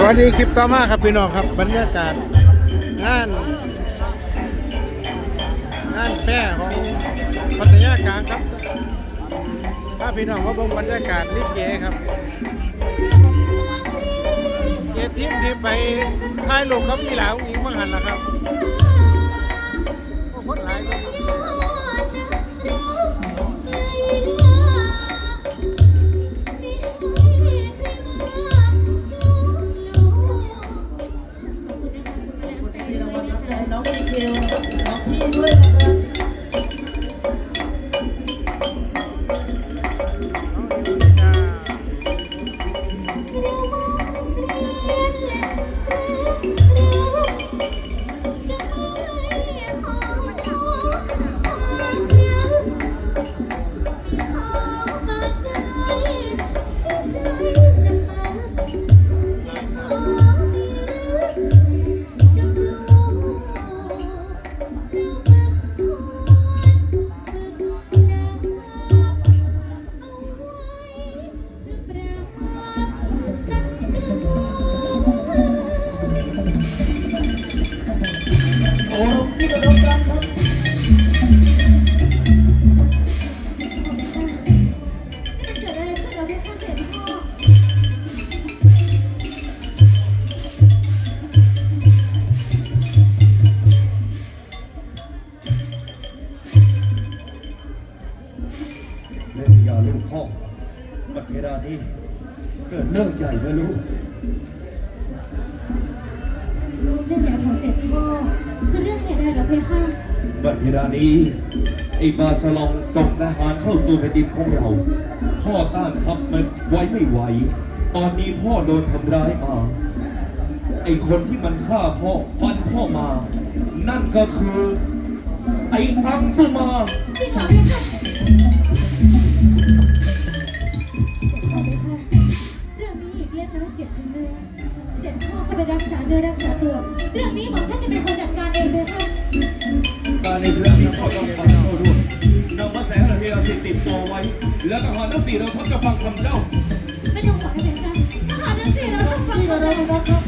สวัสดีคลิปต่อมาครับพี่น้องครับบรรยากาศงาน งานแฟร์ของพัทยากลางครับถ้าพี่น้องว่าบงบรรยากาศลิเกครับเกทีมที่ไปถ่ายรูปกับพี่หลาวอีกมั่งหันละครับโอ้คนหลายคน นี้เกิดเรื่องใหญ่นะลูกเรื่องใหญ่ของเสร็จพ่อคือเรื่องเหตุใดเหรอเพคะบัดเวลานี้ไอ้บาสลองส่งทหารเข้าสู่แผ่นดินของเรา พ่อต้านทัพมันไว้ไม่ไหว ตอนนี้พ่อโดนทำร้ายมา ไอ้คนที่มันฆ่าพ่อฟันพ่อมา นั่นก็คือ ไอ้อังสุมาจริงเหรอเพคะ เจ็บถึงเนื้อเสร็จพ่อก็ไปรักษาเนื้อรักษาตัว เรื่องนี้หมอมฉันจะเป็นคนจัดการเองเลยค่ะการในเรื่องนี้พ่อต้องฟังเข้าด้วยนำมาแสงระเบียสิติดตัวไว้ แล้วทหารทั้งสี่เราทัพจะฟังคำเจ้า ไม่ต้องห่วงนะเพคะทหารทั้งสี่เราต้องฟังที่กก่อระนโดเลยดนะครับเดินทา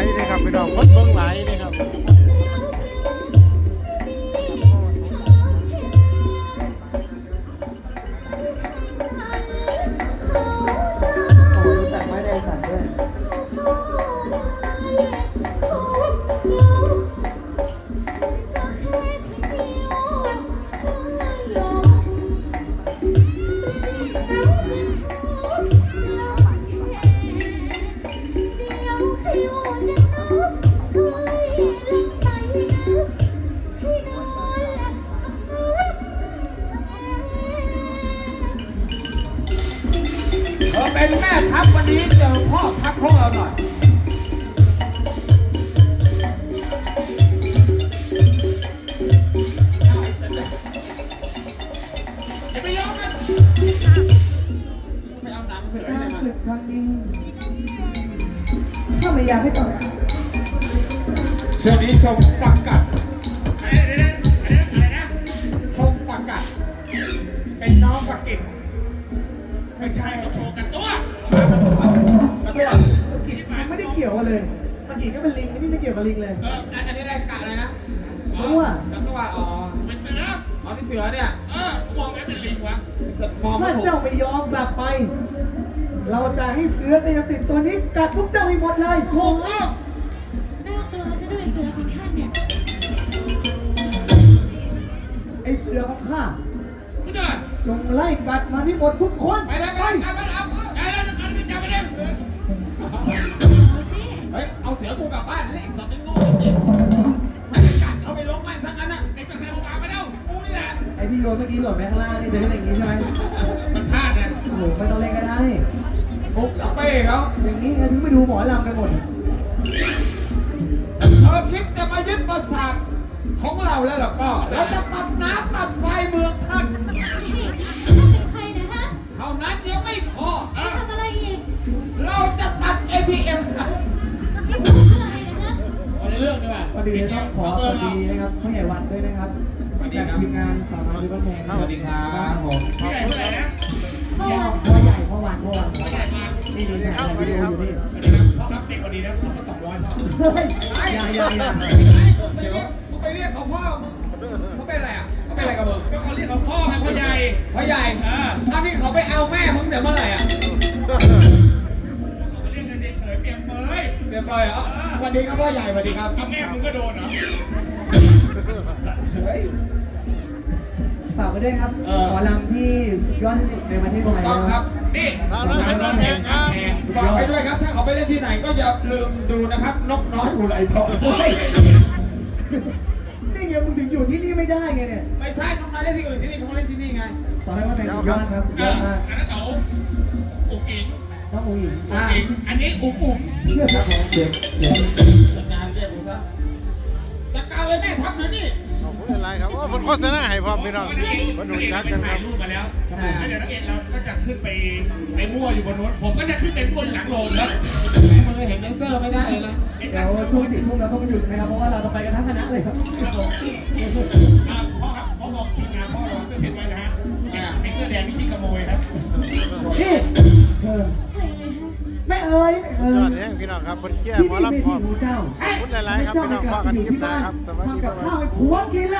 ลายนะครับพี่น้องคนเบิ่งหลายเลยครับ เสื้อนี้ทรงปักกัดทรงปักกัด เป็นน้องปักกิ่งไม่ใช่เขาโชว์กันตัวกันตัวปกิจมันไม่ได้เกี่ยวกันเลยปกิจก็เป็นลิงอันนี้ไม่เกี่ยวกับลิงเลยเอออันอันนี้ได้กะอะไรนะตัวแล้วก็ว่าอ๋อเป็นเสืออ๋อนี่เสือเนี่ยเออกูมองไม่เป็นลิงวะมองไม่ถ้าถูกเจ้าไม่ยอมกลับไป เราจะให้เสือกายสิทธิ์ตัวนี้กัดพวกเจ้าให้หมดเลยถูกต้อง อ้เสือของข้าไม่ได้จงไล่กัดมาที่หมดทุกคน ไปเลยไปเลยไปเลยเอาไปเลยจะขันไปจับไปเลยเฮ้ยเอาเสือกูกลับบ้านนี่สัตว์ไม่โง่จริงไม่ได้กัดเอาไปลงแม่งทั้งนั้นอะไอ้กระเทยกูกลับไปแล้วกูนี่แหละไอ้ที่โยนเมื่อกี้หล่นไปข้างล่างนี่จะเป็นอย่างนี้ใช่ไหมมันพลาดนะโอ้โหไม่ต้องเล่นก็ได้ปุ๊บกับเป้เขาอย่างนี้ไงถึงไปดูหมอลำกันหมดเธอคิดจะมายึดประสาท ของเราแล้วหรอก็ เราจะปรับน้ำปรับไฟเมืองท่านท่านเป็นใครนะฮะเท่านั้นยังไม่พอไปทำอะไรอีกเราจะตัด ATM ค่ะนี่พูดอะไรนะฮะเอาในเรื่องดีกว่าพอดีต้องขอสวัสดีนะครับพ่อใหญ่วันด้วยนะครับจากทีมงานสาวน้อยริบบิ้นแทนสวัสดีครับผมพี่ใหญ่เท่าไหร่นะพ่อพ่อใหญ่พ่อวันพ่อวันนี่ดูถ่ายวิดีโออยู่นี่พ่อรับเด็กกว่าดีนะพ่อสองร้อยพ่อเฮ้ยอย่าอย่าอย่า เดี๋ยวมึง ไปเรียกเขาพ่อมึงเขาเป็นอะไรอะเขาเป็นอะไรกับมึงก็เขาเรียกเขาพ่อไงพ่อใหญ่พ่อใหญ่อ่าอันนี้เขาไปเอาแม่มึงแต่เมื่อไหร่อะเขาเรียกกันเฉยๆเปรียบเปยเปรียบเปยเหรอสวัสดีครับพ่อใหญ่สวัสดีครับแม่มึงก็โดนเหรอเฮ้ยฝากไปด้วยครับเออหมอลำที่สุดยอดที่สุดในประเทศไทยต้องนะคครัรับบนี่ตอนนั้นเป็นวันแห่งครับฝากไปด้วยครับ ถ้าเขาไปเล่นที่ไหนก็อย่าลืมดูนะครับ นกน้อยอุไรทองเฮ้ย นี่ไงมึงถึงอยู่ที่นี่ไม่ได้ไงเนี่ยไม่ใช่น้องน้อยเล่นที่อื่นที่นี่เขาเล่นที่นี่ไงขอให้ว่าเป็นสุดยอดครับสุดยอดมากอันนั้นเขาอุ๋งอิงน้องอุ๋งอิงอ่าอิงอันนี้อุ๋งอุ๋งครับผมเสียงเสียงจัดงานเรียกผมซะจัดการเลยแม่ทัพหน่อยนี่ขอบคุณอะไรครับโอ้ผลโฆษณาให้พร้อมพี่น้องนักเอกมาดูนักเอกชัดไปกันคถ่ารัยบรูปมาแล้วแล้วเดี๋ยวนักเอกเราก็จะขึ้นไปไปมั่วอยู่บนนู้นผมก็จะขึ้นไปมั่วอยู่หลังโรงครับมึ งเห็นแดนเซอร์ไม่ได้เลยนะเดี๋ยวช่วงสี่ทุ่มเราต้องไปหยุดนะครับ เพราะว่าเราจะไปกันทั้งคณะเลยครับอ่าพ่อครับพ่อบอกทีมงานพ่อเราเสื้อเพชรไว้นะฮะไอ้เสื้อแดงนี่ขี้ขโมยครับนี่เธอใครเลยฮะแม่เอ๋ยแม่ยเอ๋อยดแห่งพี่น้องครับคนเชี่ยที่หมอนี่ลำไม่พร้อที่มหูเจ้าขอบคุณหลายๆครับพี่น้องพ่อกันคลิปหน้าครับสวัสดีทำคกัรับบ ข้าวให้ผัวกินแล้ว